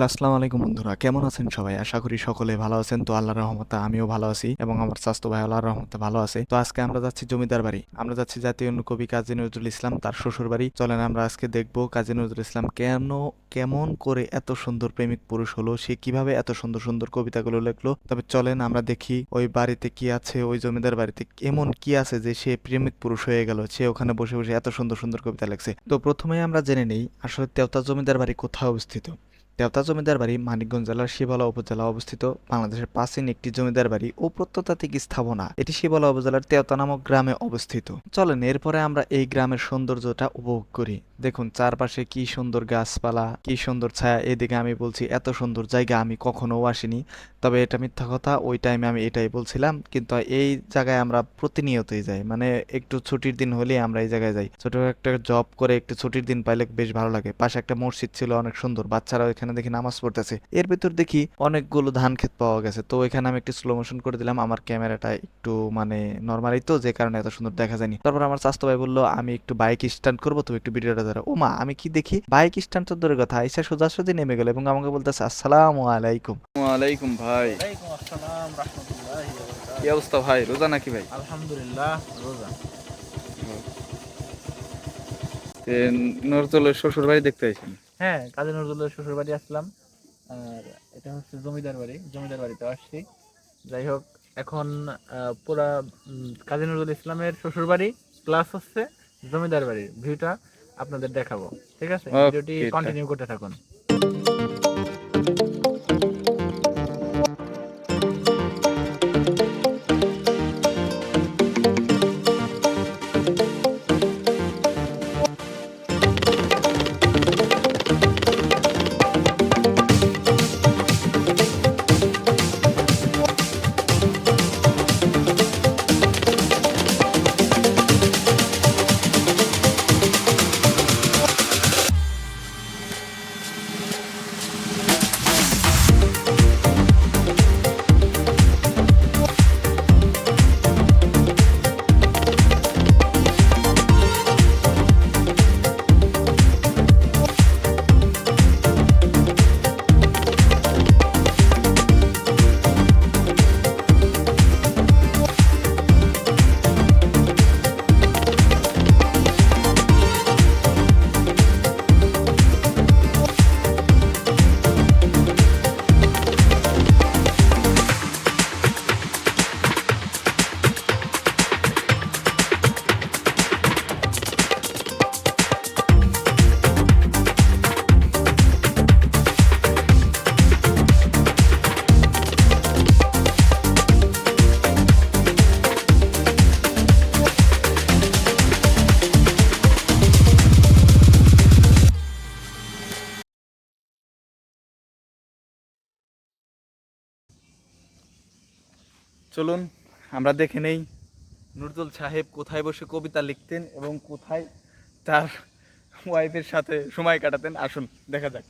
Hello, আসসালামু আলাইকুম বন্ধুরা। কেমন আছেন সবাই? আশা করি সকলে ভালো আছেন। তো আল্লাহর রহমতে আমিও ভালো আছি এবং আমার স্বাস্থ্য ভাই আল্লাহর রহমতে ভালো আছে। তো আজকে আমরা যাচ্ছি জমিদার বাড়ি। আমরা যাচ্ছি জাতীয় কবি কাজী নজরুল ইসলাম, তার শ্বশুর বাড়ি। চলেন আমরা আজকে দেখব কাজী নজরুল ইসলাম কেন, কেমন করে এত সুন্দর প্রেমিক পুরুষ হলো, সে কীভাবে এত সুন্দর সুন্দর কবিতাগুলো লিখলো। তবে চলেন আমরা দেখি ওই বাড়িতে কি আছে, ওই জমিদার বাড়িতে এমন কি আছে যে সে প্রেমিক পুরুষ হয়ে গেল, সে ওখানে বসে বসে এত সুন্দর সুন্দর কবিতা লেখছে। তো প্রথমে আমরা জেনে নেই আসলে তেওতা জমিদার বাড়ি কোথায় অবস্থিত। তেওতা জমিদার বাড়ি মানিকগঞ্জ জেলার শিবালা উপজেলা অবস্থিত। বাংলাদেশের প্রাচীন একটি জমিদার বাড়ি ও প্রত্নতাত্ত্বিক স্থাপনা। এটি শিবালা উপজেলার তেওতা নামক গ্রামে অবস্থিত। চলেন, এরপরে আমরা এই গ্রামের সৌন্দর্যটা উপভোগ করি। দেখুন, চারপাশে কি সুন্দর গাছপালা, কি সুন্দর ছায়া। এদিকে আমি বলছি, এত সুন্দর জায়গা আমি কখনো আসিনি। তবে এটা মিথ্যা কথা, ওই টাইমে আমি এটাই বলছিলাম। কিন্তু এই জায়গায় আমরা প্রতিনিয়তই যাই। মানে একটু ছুটির দিন হলেই আমরা এই জায়গায় যাই। ছোট একটা জব করে একটু ছুটির দিন পাইলে বেশ ভালো লাগে। পাশে একটা মসজিদ ছিল, অনেক সুন্দর। বাচ্চারাও এখানে দেখি নামাজ পড়তেছে। এর ভিতর দেখি অনেকগুলো ধান ক্ষেত পাওয়া গেছে। তো এখানে আমি একটু স্লো মোশন করে দিলাম। আমার ক্যামেরাটা একটু মানে নর্মালি তো যে কারণে এত সুন্দর দেখা যায়নি। তারপর আমার স্বাস্থ্য ভাই বলল আমি একটু বাইক স্ট্যান্ড করব তুমি একটু ভিডিওটা ধরো। ও মা আমি কি দেখি? বাইক স্ট্যান্ড তো দূরের কথা। আইসা সোজাসুজি নেমে গেল এবং আমাকে বলতেছে আসসালামু আলাইকুম। ওয়ালাইকুম ভাই। আসসালাম রাহমাতুল্লাহি ওয়া কি অবস্থা ভাই? রোজা নাকি ভাই? আলহামদুলিল্লাহ রোজা। নজরুলের শ্বশুর বাড়ি দেখতে আইছেন? হ্যাঁ কাজী নজরুলের শ্বশুর বাড়ি আসলাম। আর এটা হচ্ছে জমিদার বাড়ি জমিদার বাড়িতে আসছি। যাই হোক এখন আহ, পুরা উম, কাজী নজরুল ইসলামের শ্বশুর বাড়ি প্লাস হচ্ছে জমিদার বাড়ির ভিউটা আপনাদের দেখাবো। ঠিক আছে? ভিডিওটি কন্টিনিউ করতে থাকুন। চলুন, আমরা দেখে নেই নুরজুল সাহেব কোথায় বসে কবিতা লিখতেন এবং কোথায় তার ওয়াইফের সাথে সময় কাটাতেন। আসুন, দেখা যাক।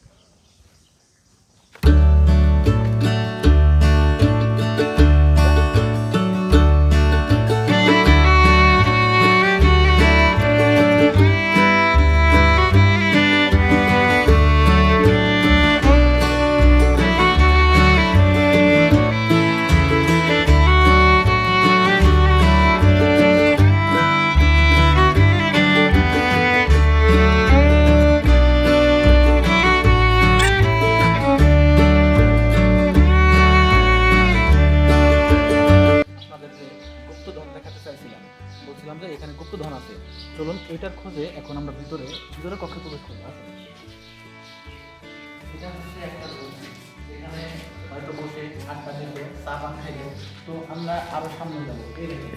চা পান খাইবে তো আমরা আরও সামনে যাব।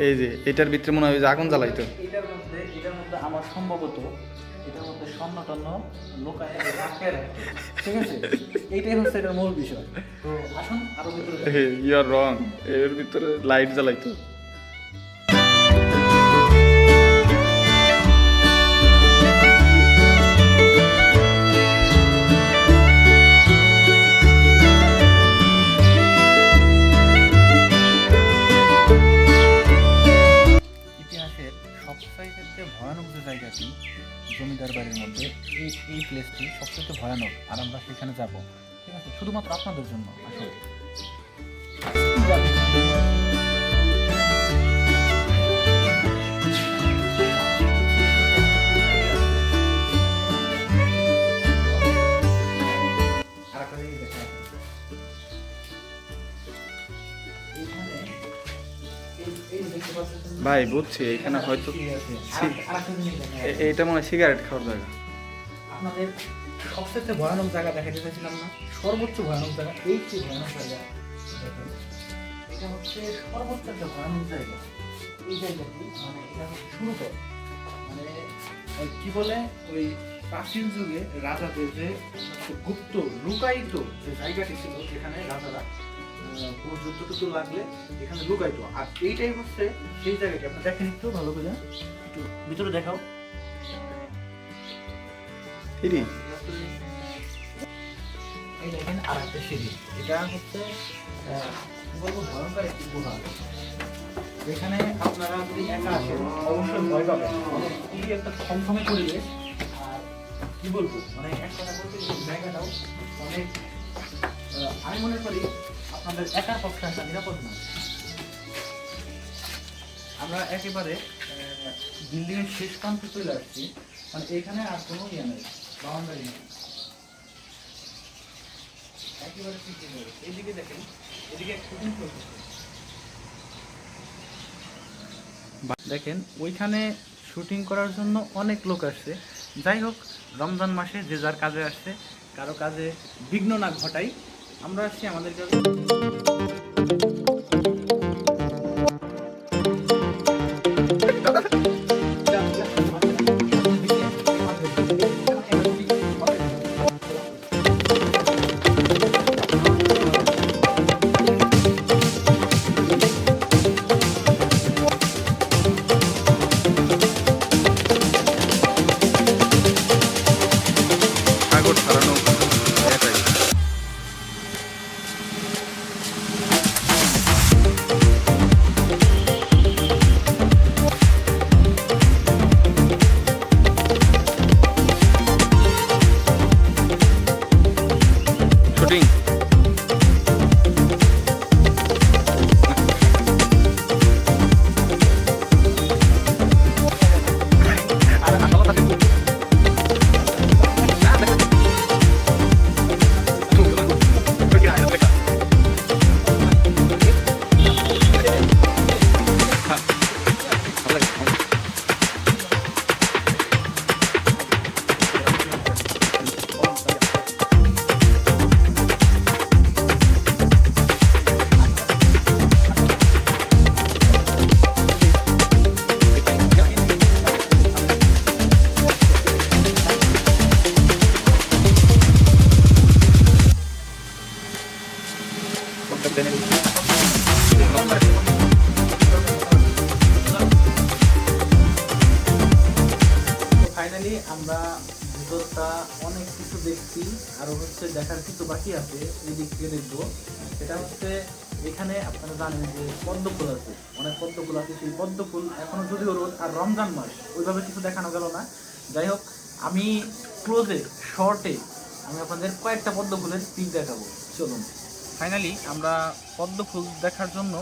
এই যে এটার ভিতরে মনে হয় যে আগুন জ্বালাইতো। এটার মধ্যে এটার মধ্যে আমার সম্ভবত এটার মধ্যে স্বর্ণ টন্ন লোকায় রাখে। ঠিক আছে? এইটাই হচ্ছে এটার মূল বিষয়। তো আসুন আরও ভিতরে। ইউ আর রং এর ভিতরে লাইট জ্বালাইতো। সবচাইতে ভয়ানক যে জায়গাটি, জমিদার বাড়ির মধ্যে, এই এই প্লেসটি সবচেয়ে ভয়ানক। আর আমরা সেখানে যাব। ঠিক আছে? শুধুমাত্র আপনাদের জন্য। আসলে ভাই, বুঝছি, এখানে হয়তো ঠিক আছে। সি- আর- আরেকটা জিনিস দেখেন। এ- এইটা মনে হয় সিগারেট খাওয়ার জায়গা আপনাদের সবচেয়ে ভয়ানক জায়গা দেখাতে চাইছিলাম না, সর্বোচ্চ ভয়ানক জায়গা, এই যে ভয়ানক জায়গা, এটা হচ্ছে সর্বোচ্চ একটা ভয়ানক জায়গা এই জায়গাটি মানে এটা হচ্ছে শুরুতে মানে ওই কি বলে, ওই প্রাচীন যুগে রাজাদের যে গুপ্ত, লুকায়িত যে জায়গাটি ছিল, যেখানে রাজারা কোনো যুদ্ধ টুদ্ধ লাগলে এখানে লুকাইতো। আর এইটাই হচ্ছে সেই জায়গাটি। আপনি দেখেন একটু ভালো করে একটু ভিতরে দেখাও। এই দেখেন আর একটা সিঁড়ি। এটা হচ্ছে বলব ভয়ঙ্কর একটি গুহা। এখানে আপনারা যদি একা আসেন অবশ্যই ভয় পাবেন। মানে খুবই একটা থমথমে পরিবেশ। আর কি বলব? মানে এক কথা বলতে জায়গাটাও অনেক আমি মনে করি আপনাদের একার পক্ষে আসা নিরাপদ নয় আমরা একেবারে বিল্ডিং এর শেষ প্রান্তে চলে আসছি। মানে এখানে আর কোনো ইয়ে নেই, বাউন্ডারি নেই। একেবারে দেখেন, এদিকে শুটিং দেখেন, ওইখানে শুটিং করার জন্য অনেক লোক আসছে। যাই হোক, রমজান মাসে যে যার কাজে আসছে, কারও কাজে বিঘ্ন না ঘটাই। আমরা আসছি আমাদের কাজে ফাইনালি আমরা ভিতরটা অনেক কিছু দেখছি, আরও হচ্ছে দেখার কিছু বাকি আছে এই দিক থেকে দেখব। সেটা হচ্ছে এখানে আপনারা জানেন যে পদ্ম ফুল আছে। অনেক পদ্ম ফুল আছে, সেই পদ্ম ফুল এখনও যদিও রোদ, আর রমজান মাস, ওইভাবে কিছু দেখানো গেল না। যাই হোক, আমি ক্লোজে শর্টে আমি আপনাদের কয়েকটা পদ্ম ফুলের পিক দেখাবো। চলুন। ফাইনালি আমরা পদ্ম ফুল দেখার জন্য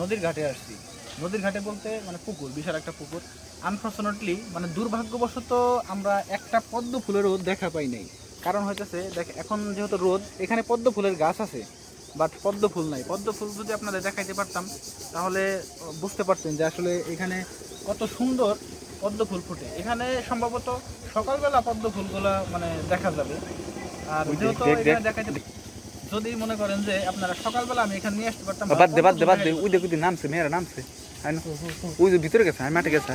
নদীর ঘাটে আসছি। নদীর ঘাটে বলতে মানে পুকুর বিশাল একটা পুকুর। আনফর্চুনেটলি মানে দুর্ভাগ্যবশত আমরা একটা পদ্ম ফুলেরও দেখা পাই নাই। কারণ হইতেছে দেখ এখন যেহেতু রোদ এখানে পদ্ম ফুলের গাছ আছে বাট পদ্ম ফুল নাই। পদ্ম ফুল যদি আপনাদের দেখাইতে পারতাম তাহলে বুঝতে পারতেন যে আসলে এখানে কত সুন্দর পদ্ম ফুল ফুটে। এখানে সম্ভবত সকালবেলা পদ্ম ফুলগুলা মানে দেখা যাবে। আর যেহেতু এখানে দেখ। দেখাইতে যদি মনে করেন যে আপনারা সকালবেলা আমি এখানে নিয়ে আসতে পারতাম বাদ দে বাদ দে বাদ দে। ওই দেখ ওই নামছে মেয়েরা নামছে। ওই যে ভিতরে গেছে আমি মাঠে গেছে।